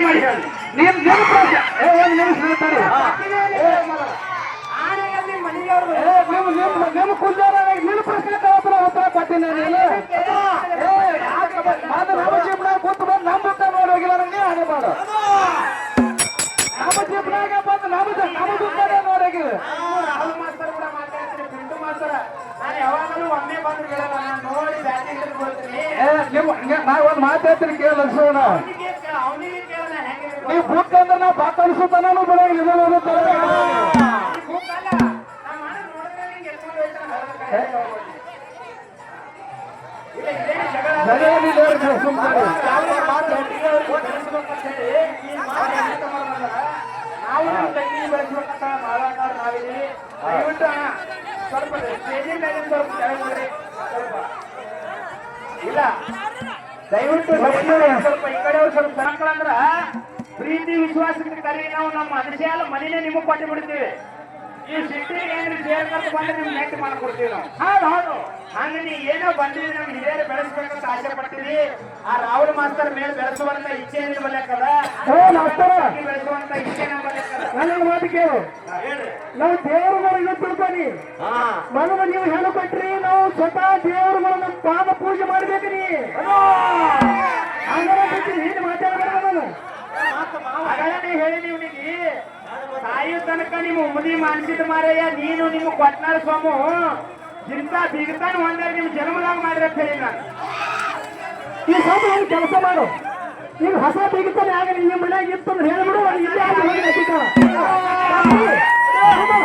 ಮಾಡಿ ಹೇಳಿ. ನೀನ್ ನಿನ್ ಪ್ರಶ್ನೆ. ಏ ಒಂದು ನಿಮಿಷ ಏ ನಿಮ್ ನಿಮ್ ನಿಮ್ ಪ್ರಶ್ನೆ ಉತ್ತರ ಉತ್ತರ ಕೊಟ್ಟಿನಿ ಅದು ನಮ್ಮ ಜೀವನ ಕೂತು ಬಂದು ನಮ್ಮ ಮುಖ ನೋಡಿ ಹೋಗಿಲ್ಲ ನಂಗೆ ಹಣೆ ಮಾಡು. ನಮ್ಮ ಜೀವನಾಗ ಬಂದು ನಮ್ಮ ನಮ್ಮ ದುಃಖನೇ ನೋಡಿ ಹೋಗಿಲ್ಲ ರಾಹುಲ್ ಮಾಸ್ತರ್ ಕೂಡ ಮಾತಾಡ್ತೀನಿ ಪಿಂಟು ಮಾಸ್ತರ್. ನಾನು ಯಾವಾಗಲೂ ಒಮ್ಮೆ ಬಂದು ಕೇಳಲ್ಲ ನಾನು ನೋಡಿ ಬ್ಯಾಟಿಂಗ್ ಕೊಡ್ತೀನಿ ಏ ನಿಮ್ ನಿಮ್- ನಾ ಒಂದ್ ಮಾತು ಹೇಳ್ತೀನಿ ಕೇಳ ಲಕ್ಷ್ಮಣ ಅವನಿಗೆ ಕೇಳ- ಅವನಿಗೆ ಕೇಳೋಣ ಹೆಂಗೆ ನೀವ್ ಬುಕ್ ಅಂದ್ರೆ ನಾ ಬಾತ್ ಅನ್ಸುತ್ತಾನು ಬಿಡಂಗಿಲ್ಲ. ನಾವು ನಮ್ಮ ತಂಗಿ ಬೆಳೆಸ್ಬೇಕಂತ ಮಾತಾಡ್ತಾರೆ ನಾವಿದ್ದೀವಿ ದಯವಿಟ್ಟು ಅಣ್ಣ, ಸ್ವಲ್ಪ ಸ್ಟೇಜಿನ ಮೇಲೆ ಸ್ವಲ್ಪ ಕೆಳಗೆ ಬರ್ರಿ. ಸ್ವಲ್ಪ ಇಲ್ಲ ದಯವಿಟ್ಟು ದಯವಿಟ್ಟು ಸ್ವಲ್ಪ ಈ ಕಡೆ ಸ್ವಲ್ಪ ಮಕ್ಕಳಂದ್ರ ಪ್ರೀತಿ ವಿಶ್ವಾಸಕ್ಕೆ ಕರೆ ನಾವು ನಮ್ಮ ಅದಿಶಾಲ ಮನೆಯೇ ನಿಮಗೆ ಕೊಟ್ಟು ಬಿಡ್ತೀವಿ. ಈ ಸಿಟಿ ಏನ್ರಿ ಸೇರ್ಕೊಂಡು ಬಂದ್ರೆ ನಿಮ್ಗೆ ನೆಟ್ ಮಾಡ್ಕೊಡ್ತೀವಿ ನಾವು. ಹೌದು ಹೌದು. ಹಂಗ ನೀ ಏನೋ ಬಂದಿರಿ ನಮ್ಗೆ ಹಿರಿಯರು ಬೆಳೆಸ್ಬೇಕಂತ ಆಸೆ ಪಡ್ತೀವಿ ಆ ರಾಹುಲ್ ಮಾಸ್ತರ್ ಮೇಲೆ ಬೆಳೆಸುವಂತ ಇಚ್ಛೆ ಏನು ಬರ್ಲಕ್ಕದ? ಬೆಳೆಸುವಂತ ಇಚ್ಛೆ ನನ್ನ ಮಾತು ಕೇಳು. ನಾವು ದೇವರುಗಳು ತಿಳ್ಕೊನಿ ಹಾ. ಮೊದಲು ನೀವು ಹೇಳು ಕೊಟ್ರಿ ನಾವು ಸ್ವತಃ ದೇವರುಗಳನ್ನ ನೀವು ಮುದಿ ಮಾಡಿಸಿದ ಮಾರಯ್ಯ ನೀನು ನಿಮ್ಮ ಕೊಟ್ನಾಳ ಸ್ವಾಮು ಇಂತ ಬಿಗ್ತಾನ ಒಂದಾಗ ನಿಮ್ ಜನ್ಮದಾಗ ಮಾಡಿರತ್ತೆ ಅಂತ ಹೇಳಿ ನಾನು. ಈ ಸ್ವಾಮಿ ಒಂದು ಕೆಲಸ ಮಾಡು. ಈಗ ಹೊಸ ಬಿಗತಾನೆ ಆಗ ನಿಮ್ಮ ಮನ್ಯಾಗ ಇತ್ತು ಅಂದ್ರೆ ಹೇಳ್ಬಿಡು ಇಲ್ಲೇ ಆಗಿ ಹೋಗಿ ನಟಿಕ.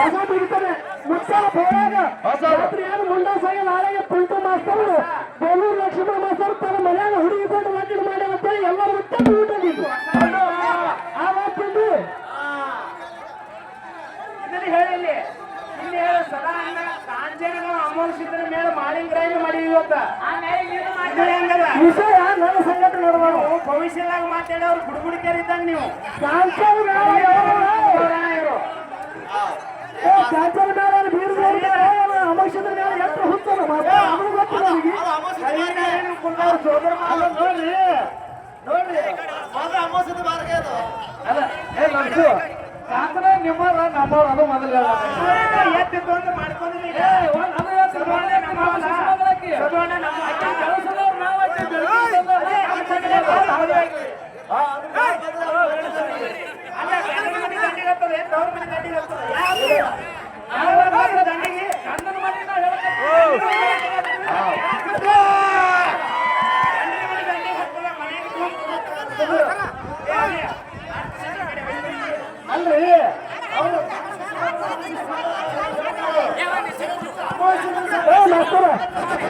ಹೊಸ ಬಿಗಿತಾನೆ. ಮುಚ್ಚಾಲ ಹೋಗಾಗ ರಾತ್ರಿ ಏನು ಮುಂಡಾಸಾಗ ನಾಳೆಗೆ ಪುಂಟು ಮಾಸ್ತರು ಬೇಲೂರು ಲಕ್ಷ್ಮಣ ಮಾಸ್ತರು ತನ್ನ ಮನ್ಯಾಗ ಹುಡುಗಿ ಕೊಟ್ಟು ಮಕ್ಕಳು ಮಾಡ್ಯಾರ ಅಂತೇಳಿ ಎಲ್ಲ ಮುಟ್ಟ ಊಟ ನಿಂತು ಆ ಮಾತಿಂದು ಇದನ್ನ ಹೇಳಿ ಇಲ್ಲಿ ಹೇಳು ಸದಾ ಅಣ್ಣ ಅಮೋಷಿದ್ರ ಮೇಲೆ ಮಾಡಿಂಗ್ರಾಯಿ ಮಾಡಿ ಇವತ್ತ. ವಿಷಯ ನನ್ನ ಸಂಗತಿ ನೋಡ್ಬೋದು. ನೀವು ಭವಿಷ್ಯದಾಗ ಮಾತಾಡಿ ಗುಡುಗುಡಿಕೆರಿದ್ದಂಗ ನೀವು. ಇದ್ದಂಗ ನೀವು ಬೀರು ಅಮಕ್ಷದ್ರ ಎಷ್ಟು ಅವನು ಗೊತ್ತಿಲ್ಲ ಸೋದರ ಮಾವ ನೋಡ್ರಿ. ನೋಡ್ರಿ. ಅಲ್ಲ ಏ ನಮ್ಮವ್ರ ಅದು ಮೊದಲು ಎತ್ತಿತ್ತು ಎತ್ತಿದ್ದು ಅಂತ ಮಾಡ್ಕೊಂಡಿಲ್ಲ ಈಗ. ಏ, ಒಂದ್ ಅದು ಹೇಳ್ತೀನಿ, ಸದೋಣ ಒಂದ್ ನಮ್ಮ ಹೇಳ್ತೀನಿ, ಅವನ. ಸಮಾಧಾನಕ್ಕೆ. ಸದೋಣ ನಮ್ಮ